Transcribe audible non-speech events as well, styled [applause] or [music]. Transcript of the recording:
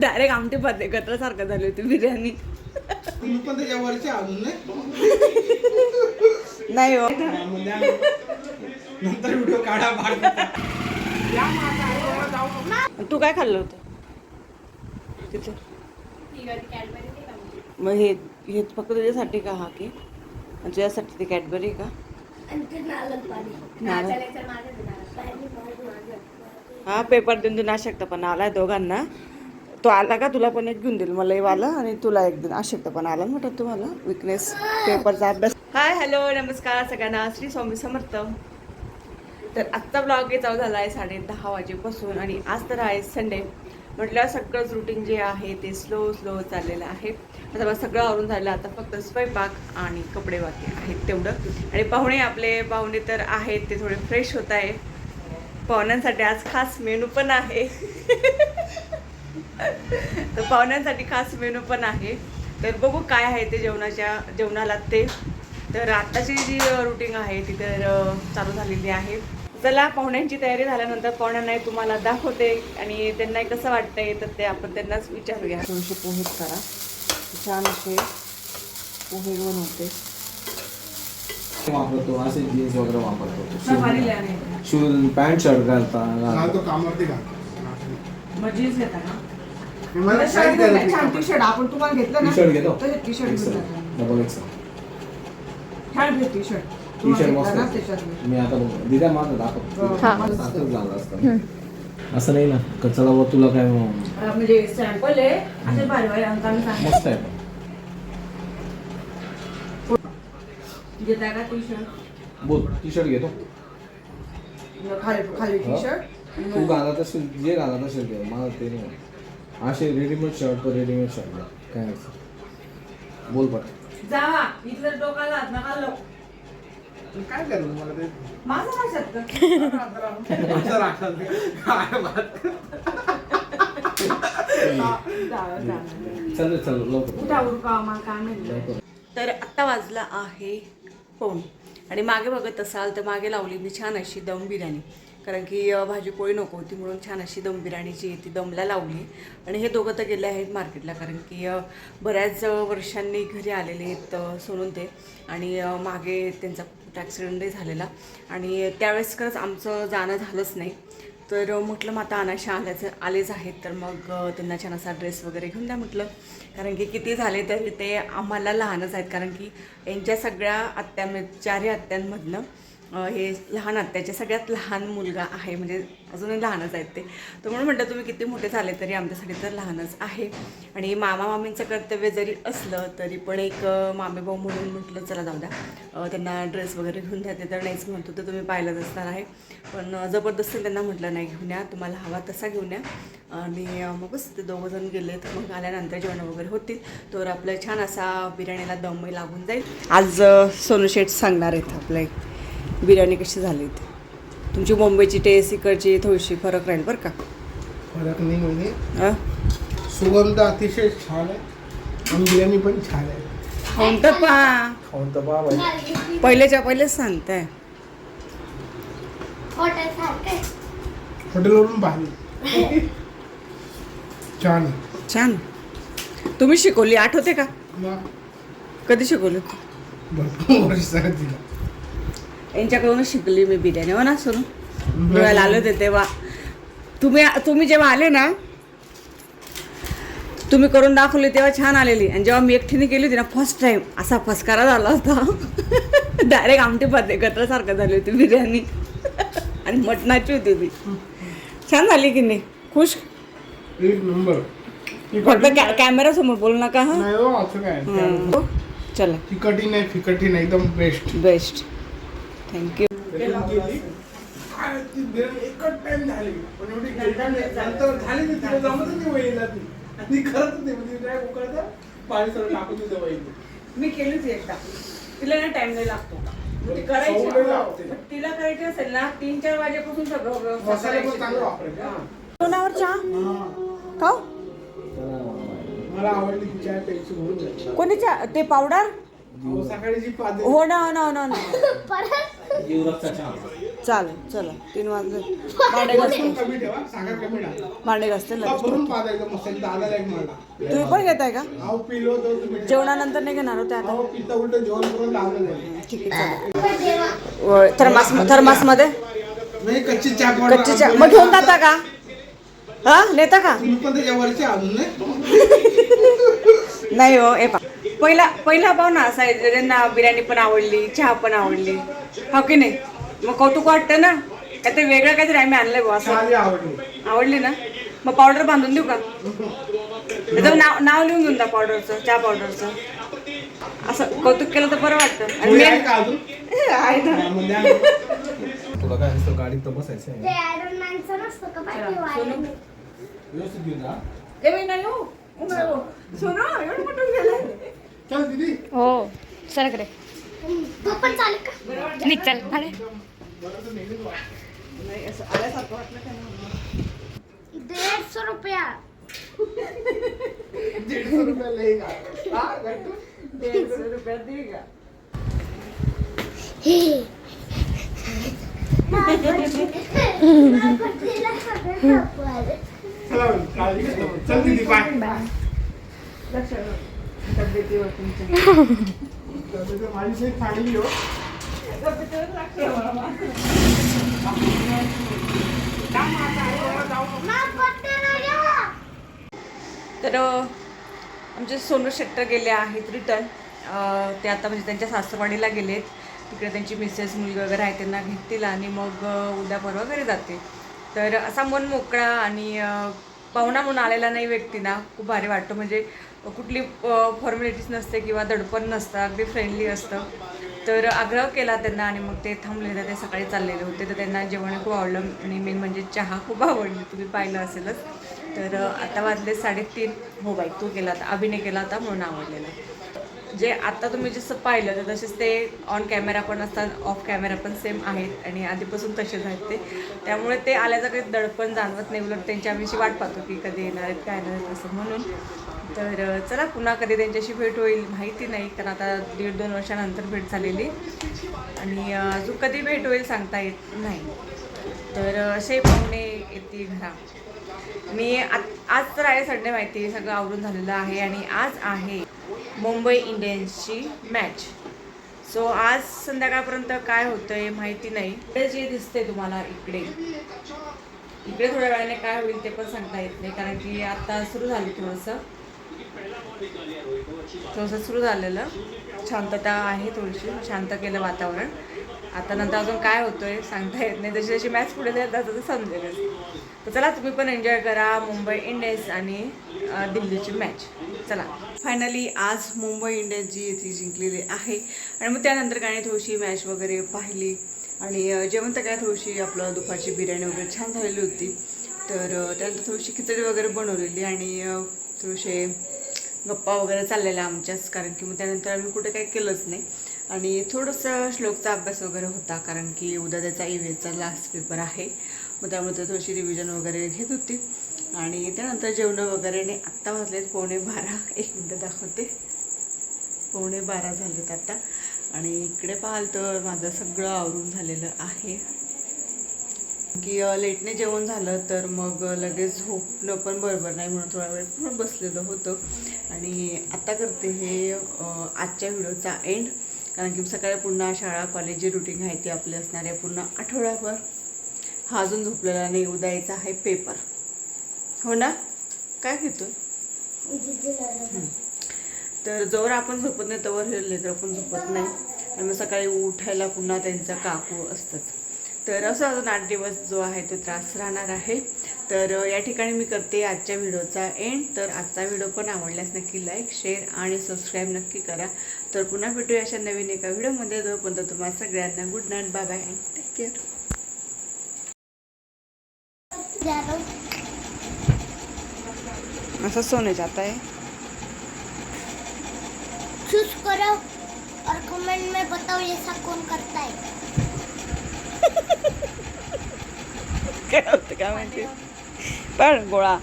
Direct Amte भात एकत्र सारखं झाली होती बिर्याणी. पण नाही नाही हो. नंतर व्हिडिओ काढा तू काय खाल्लं होतं? तिथे. मग हे हे फक्त तुझ्यासाठी का हा की? तुझ्यासाठी ती कॅडबरी का. हा पेपर देऊन देऊन अशक्तपणा आलाय दोघांना. तो आला का तुला पण एक घेऊन देईल मला एक आला आणि तुला एक देईल. अशक्तपणा आला म्हटलं तुम्हाला. विकनेस पेपरचा अभ्यास. हाय हॅलो नमस्कार सगळ्यांना. श्री स्वामी समर्थ. तर आत्ता ब्लॉग चालू झाला आहे साडे दहा वाजेपासून आणि आज तर आहे संडे म्हटलं सगळंच रुटीन जे आहे ते स्लो स्लो चाललेलं आहे. आता बस सगळं आवरून झालं आता फक्त स्वयंपाक आणि कपडे बाकी आहेत तेवढं. आणि पाहुणे आपले पाहुणे तर आहेत ते थोडे फ्रेश होत आहे. पाहुण्यांसाठी आज खास मेनू पण आहे. [laughs] तर पाहुण्यांसाठी खास मेनू पण आहे. तर बघू काय आहे ते जेवणाच्या जेवणाला ते. तर आत्ताची जी रुटीन आहे ती तर चालू झालेली आहे. चला पाहुण्यांची तयारी झाल्यानंतर पाहुण्यांना तुम्हाला दाखवते आणि त्यांना कसं वाटतंय तर ते आपण त्यांनाच विचारूया. थोडेसे पोहेच करा. छान असे पोहे बनवते वापरतो असे जीन्स वगैरे वापरतो. शूज पॅन्ट शर्ट घालता जीन्स घेता मला छान टी शर्ट आपण तुम्हाला घेतलं टी शर्ट घेतो. तसे टी शर्ट घेऊन टाका. डबल एक्सेल छान टी शर्ट टी शर्ट मस्त ना आहे. त्याच्यात मी आता बघ- दिद्या माझं दाखवतो हा. झालं असतं. असं नाही ना. का चला बुवा तुला काय मग? अं, म्हणजे सॅम्पल आहे. असे भारी भारी अंकाने सांगा मस्त आहे. पण. घेता का टी शर्ट बोल टी शर्ट घेतो. खाली खाली टी हा? शर्ट तू घालत असेल जे घालत असेल ते. मला ते नाही. असे रेडीमेड शर्ट तर रेडीमेड शर्ट. काय अडचण बोल पट जावा इथलं डोकाला हात नका लावू. काय करू मला ते माझं काय शब्द असं राखलं ते. काय बात जावा, जावा. चल चल लवकर उठा उरका आम्हाला काय माहिती लवकर तर आत्ता वाजला आहे फोन आणि मागे बघत असाल तर मागे लावली मी छान अशी दम बिर्याणी कारण की भाजीपोळी भाजी पोळी नको होती म्हणून छान अशी दम बिर्याणी जी आहे ती दमला लावली. आणि हे दोघं तर गेले आहेत मार्केटला कारण की बऱ्याच वर्षांनी घरी आलेले आहेत सोडून सोनून ते. आणि मागे त्यांचा ॲक्सिडेंटही झालेला. आणि त्यावेळेस खरंच आमचं जाणं झालंच नाही. तर म्हटलं मग आता अनाशा आल्याचं आलेच आहेत. तर मग त्यांना छान असा ड्रेस वगैरे घेऊन द्या म्हटलं. कारण की किती झाले तरी ते आम्हाला लहानच आहेत. कारण की यांच्या सगळ्या आत्या चारही आत्यांमधनं हे लहान आत्याचे सगळ्यात लहान मुलगा आहे म्हणजे अजूनही लहानच आहेत ते. तर म्हणून म्हटलं तुम्ही किती मोठे झाले तरी आमच्यासाठी तर लहानच आहे. आणि मामा मामींचं कर्तव्य जरी असलं तरी पण एक मामे भाऊ म्हणून म्हटलं चला जाऊ द्या. त्यांना ड्रेस वगैरे घेऊन द्या ते तर नाहीच म्हणतो तर तुम्ही पाहिलंच असणार आहे. पण जबरदस्ती त्यांना म्हटलं नाही घेऊन या तुम्हाला हवा तसा घेऊन या. आणि मगच ते दोघं जण गेले तर मग आल्यानंतर जेवण वगैरे होतील. तर आपलं छान असा बिर्याणीला दमही लागून जाईल. आज सोनू शेठ सांगणार आहेत आपल्या बिर्याणी कशी झाली ती? तुमची मुंबईची टेस्ट इकडची थोडीशी फरक राहील बरं का? फरक नाही म्हणजे? सुगंध अतिशय छान आहे आणि बिर्याणी पण छान आहे. खाऊन तर पहा खाऊन तर पहा बाई. पहिल्याच्या पहिलेच सांगताय. हॉटेलवरून पाहिली छान आहे. छान. तुम्ही शिकवली आठवते का? मग? कधी शिकवली होती? भरपूर वर्ष झाली तिला. यांच्याकडूनच शिकली मी बिर्याणी हो ना सोनू? डोळ्याला आले होते तेव्हा. तुम्ही तुम्ही जेव्हा आले ना तुम्ही करून दाखवली तेव्हा छान आलेली. आणि जेव्हा मी एकटीने केली होती ना फर्स्ट टाइम असा फसकारा झाला होता. [laughs] डायरेक्ट आमटे भात एकत्र सारखं झाली होती बिर्याणी. [laughs] आणि मटणाची होती ती. छान झाली की नाही? खुश? एक नंबर. फक्त कॅमेरा समोर बोलू नका हा? हो. चला. तिखटही नाही फिकटही नाही एकदम बेस्ट बेस्ट थँक्यू एकच टाइम झाली. पण एवढी नंतर झाली ती तिला जमतच नाही वहिनीला ती. आणि खरंच ते म्हणजे काय उकळतं? पाणी सगळं टाकून देतं वहिनी मी केली होती एकदा. तिला ना टाइम नाही लागतो. ती करायची. हो. तिला करायची असेल ना तीन चार वाजेपासून सगळं हा. कोणावर चहा? हा. खाऊ? मला आवडली जायची. कोणी चहा? ते पावडर हो ना हो ना हो ना हो ना युवराजचा चहा चालेल चला. तीन वाजले. [laughs] भांडे घासते भांडे घासते लगेच. तुम्ही पण घेताय का? जेवणानंतर नाही घेणार होते आता. ठीक आहे चालेल. थर्मास थर्मासमध्ये? नाही कच्ची चहा पावडर कच्ची चहा. मग घेऊन जाता का? हा नेता का? [laughs] नाही हो ए पा. पहिला पहिला पाहू ना असा आहे, ज्यांना बिर्याणी पण आवडली चहा पण आवडली. हो की नाही? मग कौतुक वाटतं ना? का ते वेगळं काहीतरी आम्ही आणलंय बुवा असं. आवडली. आवडली ना? मग पावडर बांधून देऊ का? त्याचं नाव नाव लिहून घेऊन द्या पावडरचं चहा पावडरचं. असं कौतुक केलं तर बरं वाटतं. आणि [laughs] आहे ना. हा. तुला काय नुसतं गाडीत तर बसायचं आहे ते आयरन मॅनचं नसतं का? पाठी वायर व्यवस्थित घेऊन जा. ए बाई, नाही हो. हो. सोनू, एवढं कुठून गेलं? चल दीदी सरकडे तू पण चालेल का निघ चल अरे? दीडशे रुपया दीडशे रुपये गट्टू? दीडशे रुपयात दे का? चला काळजी चल दीदी बाय. लक्ष तब्येतीवर तुमच्या. तब्येत माझी चांगली हो तब्येतीवर लक्ष ठेवा तर अ, आमचे सोनू शेट्टर गेले आहेत रिटर्न ते आता म्हणजे त्यांच्या सासरवाडीला गेलेत. तिकडे त्यांची मिसेस मुलगी वगैरे आहे त्यांना घेतील आणि मग अ, उद्या परवा घरी जाते तर असा मन मोकळा आणि पाहुणा म्हणून आलेला नाही व्यक्तींना खूप भारी वाटतं. म्हणजे कुठली फॉर्मॅलिटीज नसते किंवा दडपण नसतं अगदी फ्रेंडली असतं. तर आग्रह केला त्यांना आणि मग ते थांबलेले ते सकाळी चाललेले होते. तर त्यांना जेवण खूप आवडलं. आणि मेन म्हणजे चहा खूप आवडली. तुम्ही पाहिलं असेलच. तर आता वाजले साडेतीन. हो बाई तू केला होता. अभिनय केला होता म्हणून आवडलेला. जे आता तुम्ही जसं पाहिलं तर तसेच ते ऑन कॅमेरा पण असतात ऑफ कॅमेरा पण सेम आहेत आणि आधीपासून तसेच आहेत ते. त्यामुळे ते आल्याचं काही दडपण जाणवत नाही उलट त्यांची आम्हीशी वाट पाहतो की कधी येणार आहेत काय येणार आहेत असं म्हणून. तर चला पुन्हा कधी त्यांच्याशी भेट होईल माहिती नाही कारण आता दीड दोन वर्षानंतर भेट झालेली. आणि अजून कधी भेट होईल सांगता येत नाही. तर असे पाहुणे येतील घरा मी आत आज तर आहे संडे माहिती सगळं आवरून झालेलं आहे आणि आज आहे मुंबई इंडियन्सची मॅच सो आज संध्याकाळपर्यंत काय होतंय माहिती नाही. इकडे जे दिसते तुम्हाला इकडे. इकडे थोड्या वेळाने काय होईल ते पण सांगता येत नाही कारण की आता सुरू झालं थोडंसं. थोडंसं सुरू झालेलं. शांतता आहे थोडीशी शांत केलं वातावरण. आता नंतर अजून काय होतोय सांगता येत नाही. जशी जशी मॅच पुढे जात तसं ते समजेलच. तर चला तुम्ही पण एन्जॉय करा मुंबई इंडियन्स आणि दिल्लीची मॅच चला. फायनली आज मुंबई इंडियन्स जी आहे ती जिंकलेली आहे. आणि मग त्यानंतर काय नाही थोडीशी मॅच वगैरे पाहिली. आणि जेवण तर काय थोडीशी आपलं दुपारची बिर्याणी वगैरे छान झालेली होती. तर त्यानंतर थोडीशी खिचडी वगैरे बनवलेली आणि थोडेसे गप्पा वगैरे चाललेल्या आमच्याच. कारण की मग त्यानंतर आम्ही कुठे काही केलंच नाही. आणि थोडंसं श्लोकचा अभ्यास वगैरे होता कारण की उद्या त्याचा ई लास्ट पेपर आहे. मग त्यामुळे थोडीशी रिव्हिजन वगैरे घेत होती. आणि त्यानंतर जेवणं वगैरे आणि आत्ता वाजलेत पावणे बारा. एक मिनटं दाखवते. पावणे बारा झालेत आत्ता आणि इकडे पाहाल तर माझं सगळं आवरून झालेलं आहे. की लेटने जेवण झालं तर मग लगेच झोपणं पण बरोबर नाही म्हणून थोडा वेळ पण बसलेलं होतं. आणि आता करते हे आजच्या व्हिडिओचा एंड कारण की सकाळी पुन्हा शाळा कॉलेज जे रुटीन आहे ते आपले असणार आहे पुन्हा आठवड्याभर हा अजून झोपलेला नाही उद्या यायचा आहे पेपर हो ना? काय घेतो तर जोवर आपण झोपत नाही तोवर हे लेकर पण झोपत नाही. आणि मग सकाळी उठायला पुन्हा त्यांचा काकू असतात. तर असं अजून आठ दिवस जो आहे तो त्रास राहणार आहे. तर या ठिकाणी मी करते आजच्या व्हिडिओचा एंड तर आजचा व्हिडिओ पण आवडल्यास नक्की लाईक शेअर आणि सबस्क्राईब नक्की करा. तर पुन्हा भेटूया अशा नवीन एका व्हिडिओमध्ये. तोपर्यंत तुम्हाला सगळ्यांना good night bye bye and take care असं सोने जाता है चूज करो और कमेंट में बताओ ऐसा कौन करता है. [laughs] काय होतं काय माहिती? पण गोळा.